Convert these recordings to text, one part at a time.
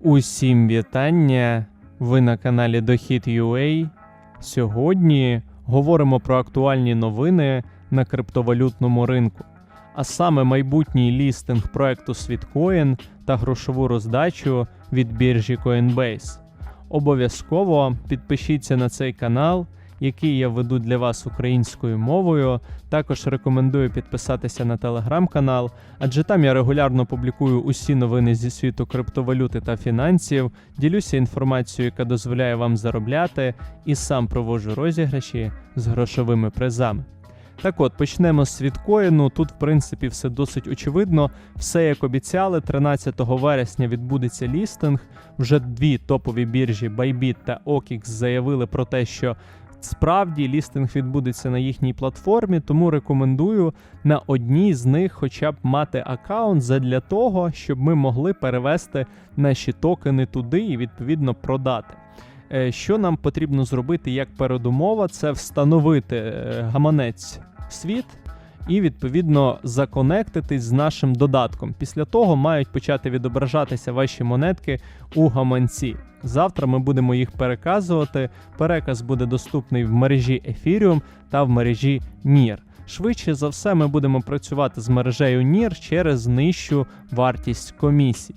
Усім вітання! Ви на каналі Дохід.ua. Сьогодні говоримо про актуальні новини на криптовалютному ринку, а саме майбутній лістинг проекту Світкоін та грошову роздачу від біржі Coinbase. Обов'язково підпишіться на цей канал, який я веду для вас українською мовою. Також рекомендую підписатися на телеграм-канал, адже там я регулярно публікую усі новини зі світу криптовалюти та фінансів, ділюся інформацією, яка дозволяє вам заробляти, і сам проводжу розіграші з грошовими призами. Так от, почнемо з світкоїну. Тут, в принципі, все досить очевидно. Все як обіцяли, 13 вересня відбудеться лістинг. Вже дві топові біржі Bybit та OKX заявили про те, що справді лістинг відбудеться на їхній платформі, тому рекомендую на одній з них хоча б мати аккаунт задля того, щоб ми могли перевести наші токени туди і відповідно продати. Е, Що нам потрібно зробити як передумова, це встановити е, гаманець світ і відповідно законектитись з нашим додатком. Після того мають почати відображатися ваші монетки у гаманці. Завтра ми будемо їх переказувати. Переказ буде доступний в мережі Ethereum та в мережі NIR. Швидше за все, ми будемо працювати з мережею NIR через нижчу вартість комісій.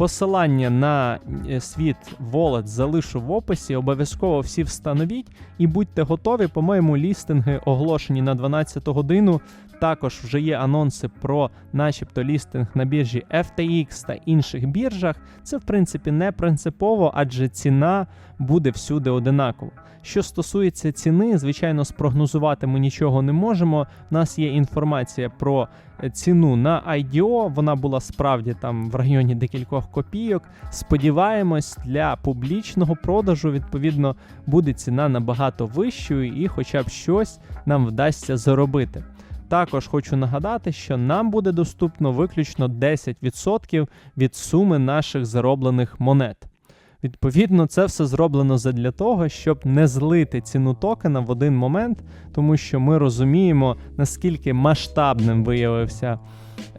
Посилання на е, світ Wallet залишу в описі. Обов'язково всі встановіть і будьте готові. По-моєму, лістинги оголошені на 12 годину. Також вже є анонси про, начебто, лістинг на біржі FTX та інших біржах. Це, в принципі, не принципово, адже ціна буде всюди одинакова. Що стосується ціни, звичайно, спрогнозувати ми нічого не можемо. У нас є інформація про е, ціну на IDO. Вона була справді там в районі декількох копійок. Сподіваємось, для публічного продажу відповідно буде ціна набагато вищою, і хоча б щось нам вдасться заробити. Також хочу нагадати, що нам буде доступно виключно 10% від суми наших зароблених монет. Відповідно, це все зроблено задля того, щоб не злити ціну токена в один момент, тому що ми розуміємо, наскільки масштабним виявився,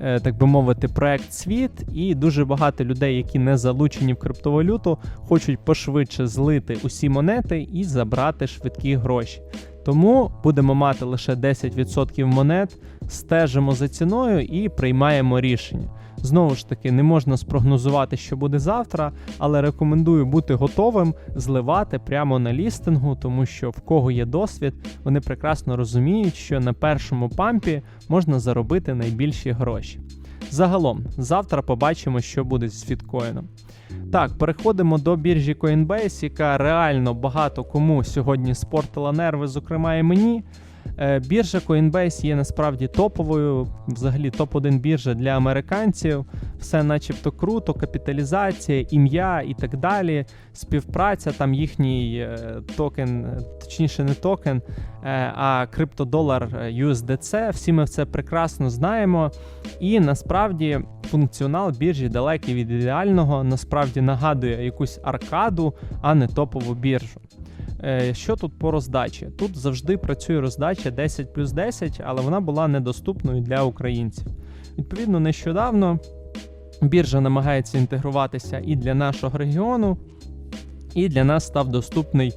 е, так би мовити, проект світ, і дуже багато людей, які не залучені в криптовалюту, хочуть пошвидше злити усі монети і забрати швидкі гроші. Тому будемо мати лише 10% монет, стежимо за ціною і приймаємо рішення. Знову ж таки, не можна спрогнозувати, що буде завтра, але рекомендую бути готовим зливати прямо на лістингу, тому що в кого є досвід, вони прекрасно розуміють, що на першому пампі можна заробити найбільші гроші. Загалом, завтра побачимо, що буде з фіткоїном. Так, переходимо до біржі Coinbase, яка реально багато кому сьогодні спортила нерви, зокрема і мені. Е, Біржа Coinbase є насправді топовою, взагалі топ-1 біржа для американців. Все начебто круто, капіталізація, ім'я і так далі. Співпраця, там їхній е, токен, е, точніше, не токен, а криптодолар USDC. Всі ми це прекрасно знаємо. І насправді функціонал біржі далекий від ідеального, насправді нагадує якусь аркаду, а не топову біржу. Е, Що тут по роздачі? Тут завжди працює роздача 10 плюс 10, але вона була недоступною для українців. Відповідно, нещодавно біржа намагається інтегруватися і для нашого регіону, і для нас став доступний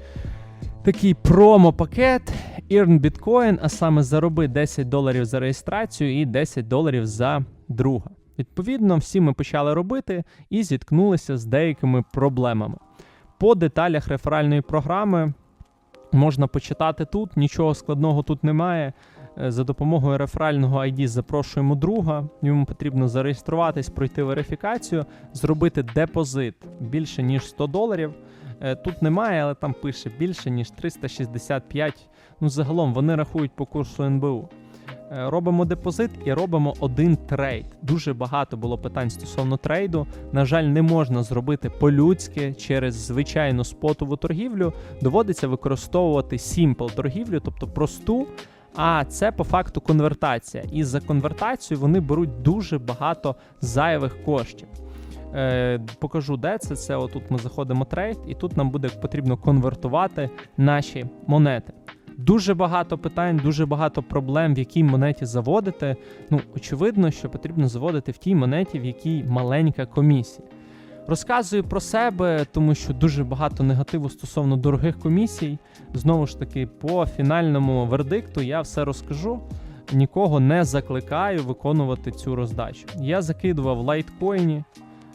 такий промо-пакет Earn Bitcoin, а саме зароби 10 доларів за реєстрацію і 10 доларів за друга. Відповідно, всі ми почали робити і зіткнулися з деякими проблемами. По деталях реферальної програми можна почитати тут, нічого складного тут немає. Е, За допомогою реферального ID запрошуємо друга. Йому потрібно зареєструватись, пройти верифікацію, зробити депозит більше ніж 100 доларів. Е, Тут немає, але там пише більше ніж 365. Ну, загалом вони рахують по курсу НБУ. Е, Робимо депозит і робимо один трейд. Дуже багато було питань стосовно трейду. На жаль, не можна зробити по-людськи через звичайну спотову торгівлю. Доводиться використовувати simple торгівлю, тобто просту. А це по факту конвертація. І за конвертацію вони беруть дуже багато зайвих коштів. Е, покажу, де це. Це отут ми заходимо трейд, і тут нам буде потрібно конвертувати наші монети. Дуже багато питань, дуже багато проблем, в якій монеті заводити. Ну, очевидно, що потрібно заводити в тій монеті, в якій маленька комісія. Розказую про себе, тому що дуже багато негативу стосовно дорогих комісій. Знову ж таки, по фінальному вердикту я все розкажу. Нікого не закликаю виконувати цю роздачу. Я закидував лайткоїні,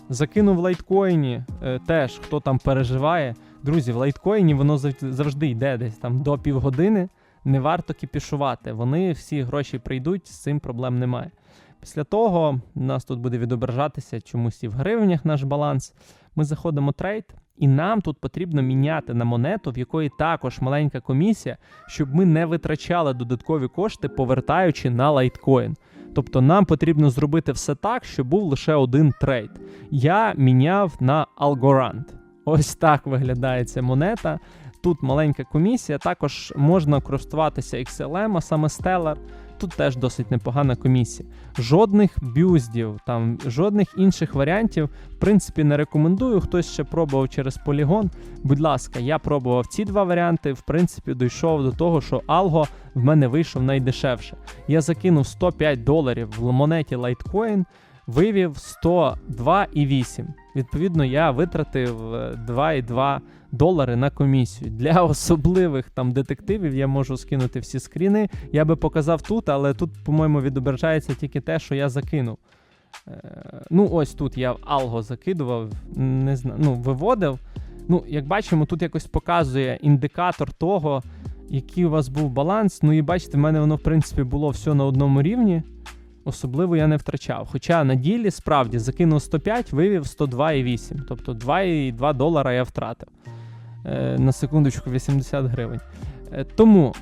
закинув лайткоїні е, теж, хто там переживає. Друзі, в лайткоїні воно зав- завжди йде десь там до півгодини. Не варто кіпішувати. Вони всі гроші прийдуть, з цим проблем немає. Після того у нас тут буде відображатися чомусь і в гривнях наш баланс. Ми заходимо трейд, і нам тут потрібно міняти на монету, в якої також маленька комісія, щоб ми не витрачали додаткові кошти, повертаючи на лайткоін. Тобто нам потрібно зробити все так, щоб був лише один трейд. Я міняв на Algorand. Ось так виглядає ця монета. Тут маленька комісія, також можна користуватися XLM, а саме Stellar. Тут теж досить непогана комісія. Жодних бюздів, там жодних інших варіантів, в принципі, не рекомендую. Хтось ще пробував через полігон. Будь ласка, я пробував ці два варіанти. В принципі, дійшов до того, що Algo в мене вийшов найдешевше. Я закинув 105 доларів в монеті Litecoin, вивів 102,8. Відповідно, я витратив е, 2,2 долари на комісію. Для особливих там детективів я можу скинути всі скріни. Я би показав тут, але тут, по-моєму, відображається тільки те, що я закинув. Е, ну, ось тут я Algo закидував, не знаю, ну, виводив. Ну, як бачимо, тут якось показує індикатор того, який у вас був баланс. Ну і бачите, в мене воно, в принципі, було все на одному рівні. Особливо я не втрачав. Хоча на ділі справді закинув 105, вивів 102,8. Тобто 2,2 долара я втратив. Е, на секундочку 80 гривень. Е, Тому,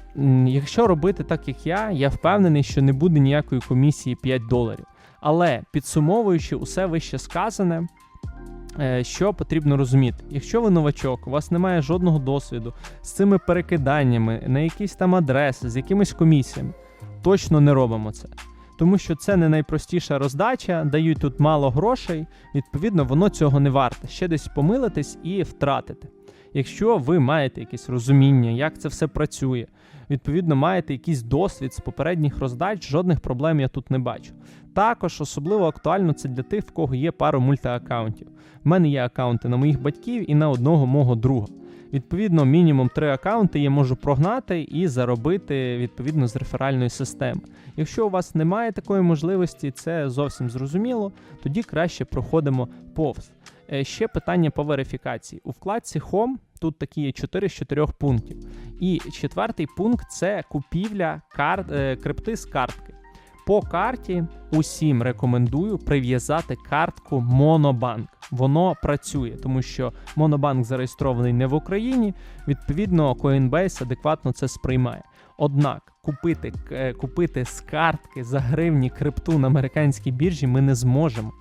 якщо робити так, як я, я впевнений, що не буде ніякої комісії 5 доларів. Але підсумовуючи усе вище сказане, е, що потрібно розуміти, якщо ви новачок, у вас немає жодного досвіду з цими перекиданнями на якісь там адреси, з якимись комісіями, точно не робимо це. Тому що це не найпростіша роздача, дають тут мало грошей, відповідно, воно цього не варте. Ще десь помилитись і втратити. Якщо ви маєте якесь розуміння, як це все працює, відповідно, маєте якийсь досвід з попередніх роздач, жодних проблем я тут не бачу. Також особливо актуально це для тих, в кого є пару мультиаккаунтів. В мене є аккаунти на моїх батьків і на одного мого друга. Відповідно, мінімум три аккаунти я можу прогнати і заробити відповідно з реферальної системи. Якщо у вас немає такої можливості, це зовсім зрозуміло, тоді краще проходимо повз. Е, Ще питання по верифікації. У вкладці Home тут такі є 4 з 4 пунктів. І четвертий пункт це купівля кар... е, крипти з картки. По карті усім рекомендую прив'язати картку Monobank. Воно працює, тому що Монобанк зареєстрований не в Україні. Відповідно, Coinbase адекватно це сприймає. Однак купити, е, купити з картки за гривні крипту на американській біржі ми не зможемо.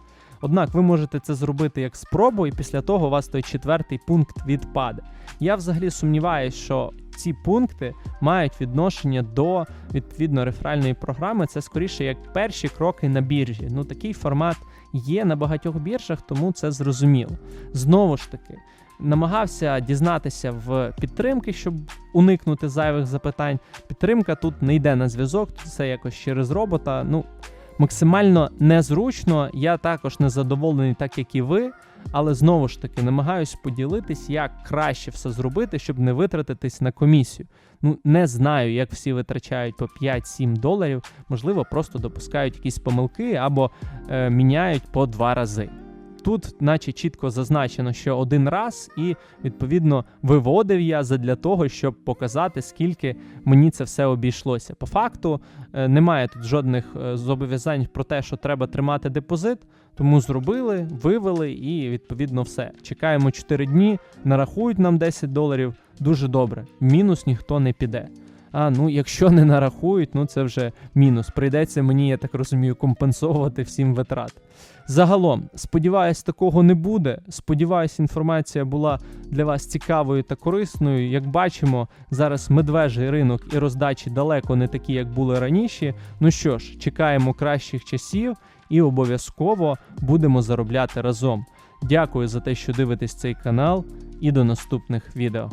Однак ви можете це зробити як спробу, і після того у вас той четвертий пункт відпаде. Я взагалі сумніваюся, що ці пункти мають відношення до відповідно реферальної програми. Це скоріше як перші кроки на біржі. Ну такий формат є на багатьох біржах, тому це зрозуміло. Знову ж таки. Намагався дізнатися в підтримки, щоб уникнути зайвих запитань. Підтримка тут не йде на зв'язок, все якось через робота. Ну, максимально незручно. Я також не задоволений, так як і ви. Але знову ж таки намагаюсь поділитись, як краще все зробити, щоб не витратитись на комісію. Ну не знаю, як всі витрачають по 5-7 доларів. Можливо, просто допускають якісь помилки або е, міняють по два рази. Тут, наче чітко зазначено, що один раз, і відповідно виводив я задля того, щоб показати, скільки мені це все обійшлося. По факту е, немає тут жодних е, зобов'язань про те, що треба тримати депозит. Тому зробили, вивели і відповідно все. Чекаємо 4 дні, нарахують нам 10 доларів. Дуже добре. Мінус ніхто не піде. А ну, якщо не нарахують, ну це вже мінус. Прийдеться мені, я так розумію, компенсовувати всім витрат. Загалом, сподіваюсь, такого не буде. Сподіваюсь, інформація була для вас цікавою та корисною. Як бачимо, зараз медвежий ринок і роздачі далеко не такі, як були раніше. Ну що ж, чекаємо кращих часів і обов'язково будемо заробляти разом. Дякую за те, що дивитесь цей канал, і до наступних відео.